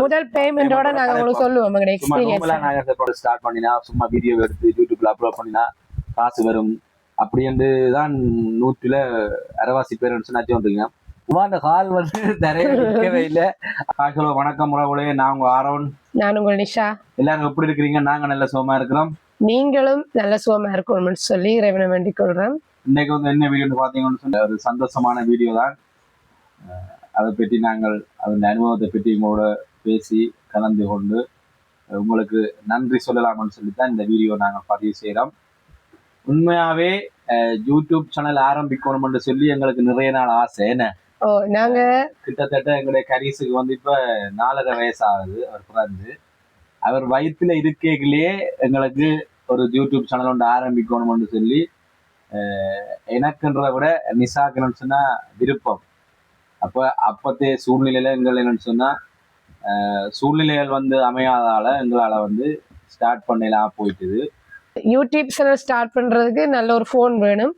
முதல் பேமெண்டோட நாங்க உங்களுக்கு சொல்லுவோம். எங்களுடைய எக்ஸ்பீரியன்ஸ் நாங்க ஸ்டார்ட் பண்ணினா சும்மா வீடியோ எடுத்து யூடியூப்ல அப்லோட் பண்ணினா காசு வரும். அப்படி என்று தான் நூற்றுல அரைவாசி பேர் சொன்னாச்சும் வந்துருங்க அந்த கால் வந்து நிறைய நிற்கவே இல்லை. ஹலோ வணக்கம் உறவுகளே நான் உங்க ஆரோன். நான் உங்கள் நிஷா. எல்லாரும் எப்படி இருக்கிறீங்க? நாங்க நல்ல சுகமா இருக்கிறோம். நீங்களும் நல்ல சுகமா இருக்கணும்னு சொல்லி இறைவனை வேண்டிக் கொள்றேன் இன்னைக்கு வந்து என்ன வீடியோன்னு பார்த்தீங்கன்னு சொன்ன ஒரு சந்தோஷமான வீடியோ தான். அதை பற்றி நாங்கள் அதன் அனுபவத்தை பற்றி உங்களோட பேசி கலந்து கொண்டு உங்களுக்கு நன்றி சொல்லலாம்னு சொல்லி தான் இந்த வீடியோ நாங்கள் பதிவு செய்கிறோம். உண்மையாகவே அஹ், யூடியூப் சேனல் ஆரம்பிக்கணும்னு சொல்லி எங்களுக்கு நிறைய நாள் ஆசை. என்ன? ஓ நாங்க கிட்டத்தட்ட எங்களுடைய கரீஸுக்கு வந்து இப்போ நாலரை வயசாகுது அவர் பிறந்து. அவர் வயிற்றுல இருக்கைகளே எங்களுக்கு ஒரு யூடியூப் சேனல் ஒன்று ஆரம்பிக்கணும்னு சொல்லி எனக்குன்றதை விட நிசாக்குன்னு சொன்னா விருப்பம். அப்போ அப்பத்தே சூழ்நிலையில எங்கள் என்னன்னு சொன்னா சூழ்நிலைகள் வந்து அமையாதால எங்களால வந்து ஸ்டார்ட் பண்ணலாம் போயிட்டுது. யூடியூப் சேனல் ஸ்டார்ட் பண்றதுக்கு நல்ல ஒரு ஃபோன் வேணும்.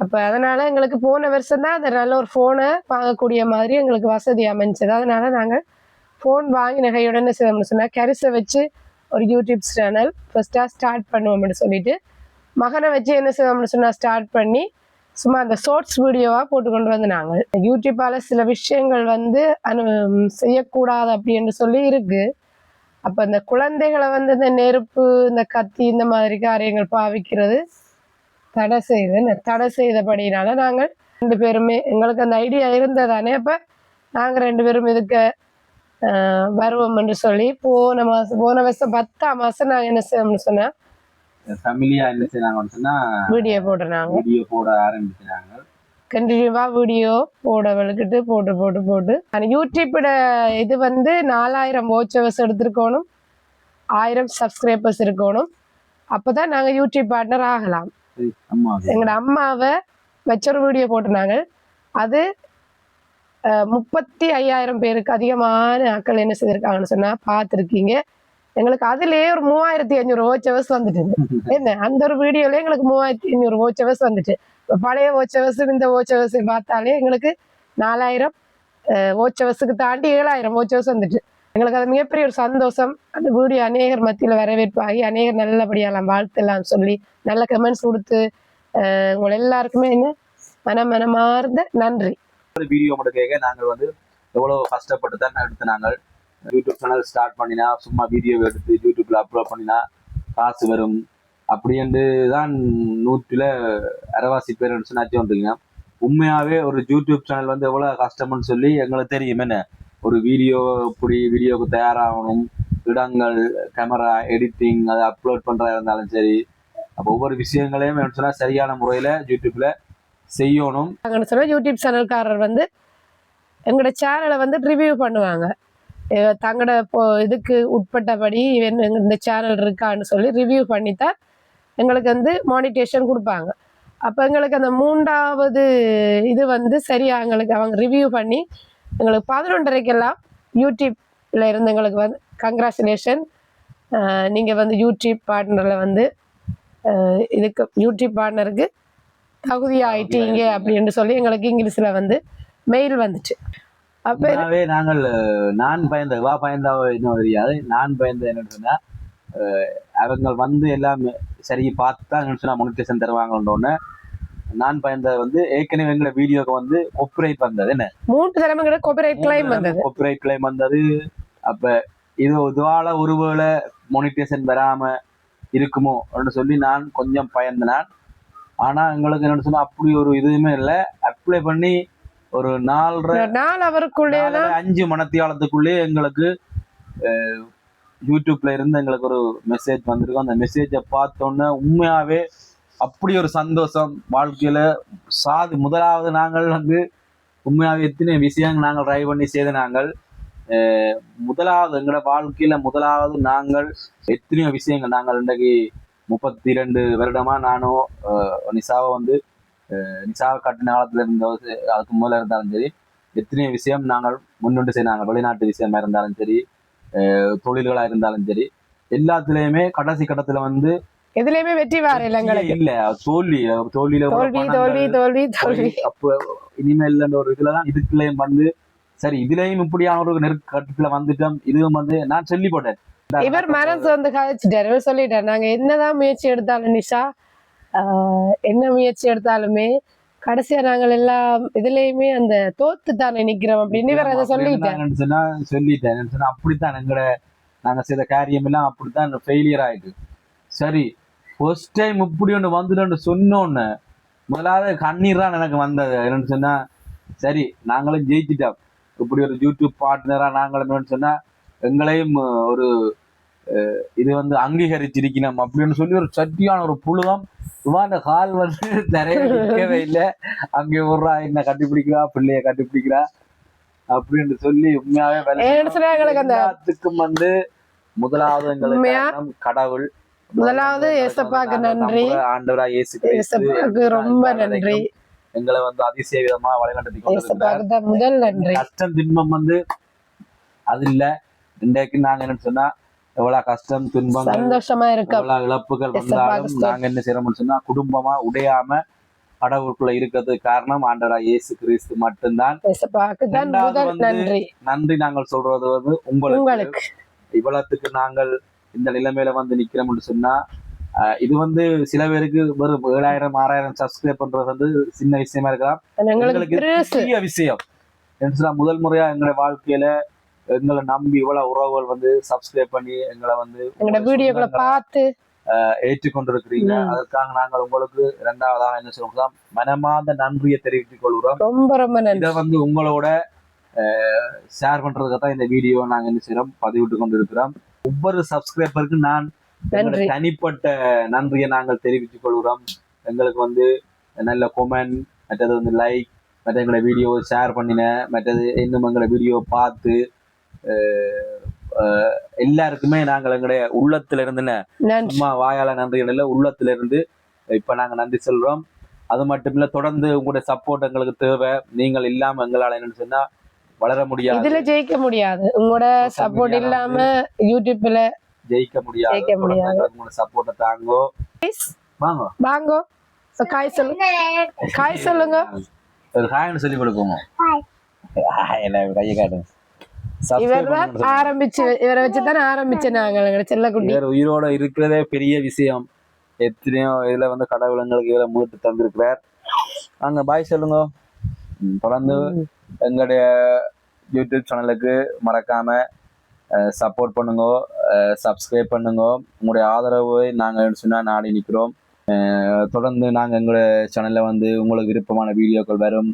அப்ப அதனால எங்களுக்கு போன வருஷம் தான் அந்த நல்ல ஒரு ஃபோனை வாங்கக்கூடிய மாதிரி எங்களுக்கு வசதி அமைஞ்சது. அதனால நாங்கள் ஃபோன் வாங்கி கையுடனே செய்யணும்னு சொன்னா கரிசை வச்சு ஒரு யூடியூப் சேனல் ஃபர்ஸ்டா ஸ்டார்ட் பண்ணுவோம்னு சொல்லிட்டு மகனை வச்சு என்ன செய்வோம்னு சொன்னா ஸ்டார்ட் பண்ணி சும்மா அந்த ஷார்ட்ஸ் வீடியோவா போட்டு கொண்டு வந்து நாங்கள். யூடியூப்பால சில விஷயங்கள் வந்து அனு செய்யக்கூடாது அப்படின்னு சொல்லி இருக்கு. அப்ப இந்த குழந்தைகளை வந்து இந்த நெருப்பு இந்த கத்தி இந்த மாதிரி காரியங்கள் பாவிக்கிறது தடை செய்து இந்த தடை செய்தபடினால நாங்கள் ரெண்டு பேருமே எங்களுக்கு அந்த ஐடியா இருந்ததானே அப்ப நாங்க ரெண்டு பேரும் இதுக்கு வருவோம் என்று சொல்லி போன மாசம் போன வருஷம் பத்தாம் மாசம் நாங்க என்ன செய்யணும்னு சொன்னா ஃபேமிலியா என்ன செய்யறாங்கன்னு வீடியோ போட்டுறாங்க வீடியோ போட ஆரம்பிக்கிறாங்க. கண்டினியூவா வீடியோ போட வலுக்கிட்டு போட்டு போட்டு போட்டு. யூடியூப்போட இது வந்து நாலாயிரம் வாட்சவர்ஸ் எடுத்திருக்கணும். ஆயிரம் சப்ஸ்கிரைபர்ஸ் இருக்கணும். அப்பதான் நாங்க யூடியூப் பார்ட்னர் ஆகலாம். எங்களோட அம்மாவை வச்ச ஒரு வீடியோ போட்டிருந்தாங்க. அது முப்பத்தி ஐயாயிரம் பேருக்கு அதிகமான ஆட்கள் என்ன செய்திருக்காங்கன்னு சொன்னா பார்த்துருக்கீங்க. எங்களுக்கு அதுலயே ஒரு மூவாயிரத்தி ஐநூறு வாட்சவர்ஸ் வந்துட்டு என்ன? அந்த ஒரு வீடியோல எங்களுக்கு மூவாயிரத்தி ஐநூறு வாட்சவர்ஸ் வந்துட்டு. பழைய வாட்சவர்ஸ் இந்த வாட்சவர்ஸ் பார்த்தாலே எங்களுக்கு நாலாயிரம் வாட்சவர்ஸுக்கு தாண்டி ஏழாயிரம் வாட்சவர்ஸ் வந்துட்டு. எங்களுக்கு அது மிகப்பெரிய ஒரு சந்தோஷம். அந்த வீடியோ அநேகர் மத்தியில் வரவேற்பாகி அநேகர் நல்லபடியெல்லாம் வாழ்த்தெல்லாம் சொல்லி நல்ல கமெண்ட்ஸ் கொடுத்து அஹ், உங்களை எல்லாருக்குமே என்ன? மன மனமார்ந்த நன்றி. வீடியோ மட்டும் கேட்க நாங்கள் வந்து எவ்வளவு கஷ்டப்பட்டு தான் எடுத்து நாங்கள் யூடியூப் சேனல் ஸ்டார்ட் பண்ணினா சும்மா வீடியோ எடுத்து யூடியூப்ல அப்லோட் பண்ணினா காசு வரும். அப்படின்ட்டு தான் நூற்றில் அரைவாசி பேர் சொன்னாச்சும் வந்துருக்கீங்க. உண்மையாவே ஒரு யூடியூப் சேனல் வந்து எவ்வளவு கஷ்டம்னு சொல்லி எங்களுக்கு தெரியும். என்ன? ஒரு வீடியோ இப்படி வீடியோவுக்கு தயாராகணும். இடங்கள் கேமரா எடிட்டிங் அதை அப்லோட் பண்ணுறதா இருந்தாலும் சரி. அப்போ ஒவ்வொரு விஷயங்களையும் சொன்னால் சரியான முறையில் யூடியூப்பில் செய்யணும். அங்கே சொன்னா யூடியூப் சேனல்காரர் வந்து எங்களோட சேனலை வந்து ரிவ்யூ பண்ணுவாங்க. தங்களோட இப்போ இதுக்கு உட்பட்டபடி இந்த சேனல் இருக்கான்னு சொல்லி ரிவ்யூ பண்ணித்தான் எங்களுக்கு வந்து மானிட்டேஷன் கொடுப்பாங்க. அப்போ எங்களுக்கு அந்த மூன்றாவது இது வந்து சரியா எங்களுக்கு அவங்க ரிவ்யூ பண்ணி எங்களுக்கு பதினொன்றரைக்கெல்லாம் யூடியூப்ல இருந்து எங்களுக்கு வந்து கங்க்ராச்சுலேஷன் நீங்கள் வந்து யூடியூப் பார்ட்னரில் வந்து இதுக்கு யூடியூப் பார்ட்னருக்கு தகுதி ஆயிட்டீங்க அப்படின்னு சொல்லி எங்களுக்கு இங்கிலீஷில் வந்து மெயில் வந்துச்சு. அப்போ உண்மையாவே நாங்கள் நான் பயந்த வா பயந்தா இன்னும் தெரியாது நான் பயந்த என்னன்னு சொன்னா அவங்க வந்து எல்லாம் சரி பார்த்து சொன்னா மொனிட்டேஷன் தருவாங்கன்னு நான் பயந்த வந்து ஏற்கனவே எங்களை வீடியோக்கு வந்து கொப்ரைட் வந்தது என்ன? மூன்று கூட காப்பிரைட் கிளைம் வந்தது. கொப்ரைட் கிளைம் வந்தது. அப்ப இது இதுவால ஒருவேளை மொனிட்டேஷன் வராம இருக்குமோ அப்படின்னு சொல்லி நான் கொஞ்சம் பயந்தேன். ஆனா எங்களுக்கு என்னன்னு சொன்னா அப்படி ஒரு இதுவுமே இல்லை. அப்ளை பண்ணி ஒரு நாலரை நாள் அவருக்குள்ளே அஞ்சு மணத்தியாலத்துக்குள்ளே எங்களுக்கு யூடியூப்ல இருந்து எங்களுக்கு ஒரு மெசேஜ் வந்திருக்கும் அந்த மெசேஜை பார்த்தோன்னே உண்மையாவே அப்படி ஒரு சந்தோஷம். வாழ்க்கையில சாதி முதலாவது நாங்கள் வந்து உண்மையாவே எத்தனை விஷயங்கள் நாங்கள் ட்ரை பண்ணி செய்த நாங்கள் முதலாவது எங்களோட வாழ்க்கையில முதலாவது நாங்கள் எத்தனையோ விஷயங்கள். நாங்கள் இன்றைக்கு முப்பத்தி ரெண்டு வருடமா நானும் நிசாவை வந்து நிசாவை கட்டின காலத்துல இருந்த அதுக்கு முதல்ல இருந்தாலும் சரி எத்தனையோ விஷயம் நாங்கள் முன்னிட்டு செய்தாங்க வெளிநாட்டு விஷயமா இருந்தாலும் சரி தொழில்களா இருந்தாலும் சரி எல்லாத்துலயுமே கடைசி கட்டத்துல வந்து எதுலயுமே வெற்றி வார இல்லை எங்களுக்கு இல்ல. தோல்வி. தோல்வியில தோல்வி தோல்வி தோல்வி தோல்வி. அப்போ இனிமேல் ஒரு இதுலதான் இதுக்குள்ளேயும் வந்து சரி இதுலயும் இப்படியான ஒரு நெருக்கட்டுல வந்துட்டோம். இதுவும் வந்து நான் சொல்லி போட்டேன். இவர் மனசு வந்து கதைச்சிட்டாரு இவர் சொல்லிட்டாரு நாங்க என்னதான் முயற்சி எடுத்தாலும் நிஷா என்ன முயற்சி எடுத்தாலுமே கடைசியா நாங்கள் எல்லாம் இதுலயுமே அந்த தோத்து தானே நிக்கிறோம் அப்படின்னு இவர் அதை சொல்லிட்டார் நான் சொன்னா சொல்லிட்டேன். சொன்னா அப்படித்தான் எங்கட நாங்க செய்த காரியம் எல்லாம் அப்படித்தான் ஃபெயிலியர் ஆயிட்டு. சரி ஃபர்ஸ்ட் டைம் இப்படி ஒன்று வந்துட்டு சொன்னோன்னு முதலாவது கண்ணீர் தான் எனக்கு வந்தது. என்னன்னு சொன்னா சரி நாங்களும் ஜெயிச்சிட்டோம். இப்படி ஒரு யூடியூப் பார்ட்னரா நாங்களும் சொன்னா எங்களையும் ஒரு இது வந்து அங்கீகரிச்சிருக்கணும். அப்படின்னு சொல்லி ஒரு சட்டியான ஒரு புழுகம் இவாண்ட கால் வந்து நிறைய நிற்கவே இல்லை. அங்கே விடுறா என்ன கட்டிப்பிடிக்கிறா பிள்ளைய கட்டிப்பிடிக்கிறா அப்படின்னு சொல்லி உண்மையாவே அந்த எல்லாத்துக்கும் வந்து முதலாவது எங்களுக்கு கடவுள். முதலாவது ஏசப்பாக்கு நன்றி. ஆண்டவரா இயேசு ரொம்ப நன்றி. எங்களை வந்து அதிசய விதமா வழிநடத்தி முதல் நன்றி. கஷ்டம் துன்பம் வந்து அது இல்ல. இன்றைக்கு நாங்க என்ன சொன்னா எவ்வளவு கஷ்டம் துன்பங்கள் சந்தோஷமா இருக்க எவ்வளவு இழப்புகள் வந்தாலும். நாங்க என்ன செய்யறோம்னு சொன்னா குடும்பமா உடையாம கடவுளுக்குள்ள இருக்கிறதுக்கு காரணம் ஆண்டவரா இயேசு கிறிஸ்து மட்டும்தான். நன்றி. நன்றி நாங்கள் சொல்றது வந்து உங்களுக்கு. இவ்வளவுக்கு நாங்கள் இந்த நிலைமையில வந்து நிக்கிறோம்னு சொன்னா இது வந்து சில பேருக்கு வெறும் ஏழாயிரம் ஆறாயிரம் சப்ஸ்கிரைப் பண்றது வந்து சின்ன விஷயமா இருக்கலாம். எங்களுக்கு பெரிய விஷயம். முதல் முறையா எங்களுடைய வாழ்க்கையில எங்களை நம்பி இவ்வளவு உறவுகள் வந்து சப்ஸ்கிரைப் பண்ணி எங்களை வந்து எங்களோட வீடியோக்களை பார்த்து. ஏற்றுக்கொண்டிருக்கிறீங்க. அதற்காக நாங்கள் உங்களுக்கு இரண்டாவதாக என்ன சொல்றோம் மனமார்ந்த நன்றியை தெரிவித்துக் கொள்கிறோம். ரொம்ப ரொம்ப இதை வந்து உங்களோட ஷேர் பண்றதுக்கு தான் இந்த வீடியோ நாங்க என்ன செய்யறோம் பதிவிட்டு கொண்டிருக்கிறோம். ஒவ்வொரு சப்ஸ்கிரைபருக்கு நான் தனிப்பட்ட நன்றியை நாங்கள் தெரிவித்துக் கொள்கிறோம். எங்களுக்கு வந்து நல்ல கொமெண்ட் மற்றது வந்து லைக் மற்ற எங்களோட வீடியோ ஷேர் பண்ணின மற்றது இன்னும் எங்களோட வீடியோ பார்த்து எல்லாருக்குமே நாங்கள் எங்களுடைய உள்ளத்துல இருந்துன நன்றி. சும்மா வாயால நன்றிகள் இல்ல உள்ளத்துல இருந்து இப்ப நாங்க நன்றி சொல்றோம். அது மட்டும் இல்ல தொடர்ந்து உங்களுடைய சப்போர்ட் எங்களுக்கு தேவை. நீங்கள் இல்லாம எங்களால என்னன்னு சொன்னா வளர முடியாது. இதுல ஜெயிக்க முடியாது. உங்களோட சப்போர்ட் இல்லாம யூடியூப்ல ஜெயிக்க முடியாது. ஜெயிக்க முடியாது. உங்களோட சப்போர்ட்டை தாங்கோ. வாங்க. வாங்கோ. காய் சொல்லுங்க காய் சொல்லுங்க. ஒரு ஹாய்னு சொல்லி கொடுப்போம். என்ன கையை காட்டுங்க. இவர் தான் பண்ணுங்க. ஆரம்பிச்சு இவரை வச்சுதானே ஆரம்பிச்சேன் நாங்க எங்களோட செல்லக்குட்டி இவர் உயிரோட இருக்கிறதே பெரிய விஷயம். எத்தனையோ இதுல வந்து கடவுள் எங்களுக்கு இவரை மீட்டு தந்திருக்கிறார். அங்க பாய் சொல்லுங்க. தொடர்ந்து எங்களுடைய யூடியூப் சேனலுக்கு மறக்காம சப்போர்ட் பண்ணுங்க சப்ஸ்கிரைப் பண்ணுங்க. உங்களுடைய ஆதரவை நாங்கள் சொன்னா நாடி நிற்கிறோம் தொடர்ந்து நாங்கள் எங்களுடைய சேனல்ல வந்து உங்களுக்கு விருப்பமான வீடியோக்கள் வரும்.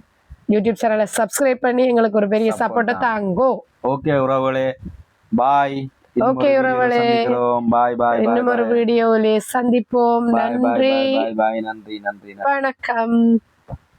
யூடியூப் சேனலை சப்ஸ்கிரைப் பண்ணி எங்களுக்கு ஒரு பெரிய சப்போர்ட்டை. தாங்கோ. ஓகே உறவுகளே. பாய் Okay, உறவுகளே. பாய் பாய் இன்னும் ஒரு வீடியோவிலே சந்திப்போம். நன்றி நன்றி நன்றி. வணக்கம்.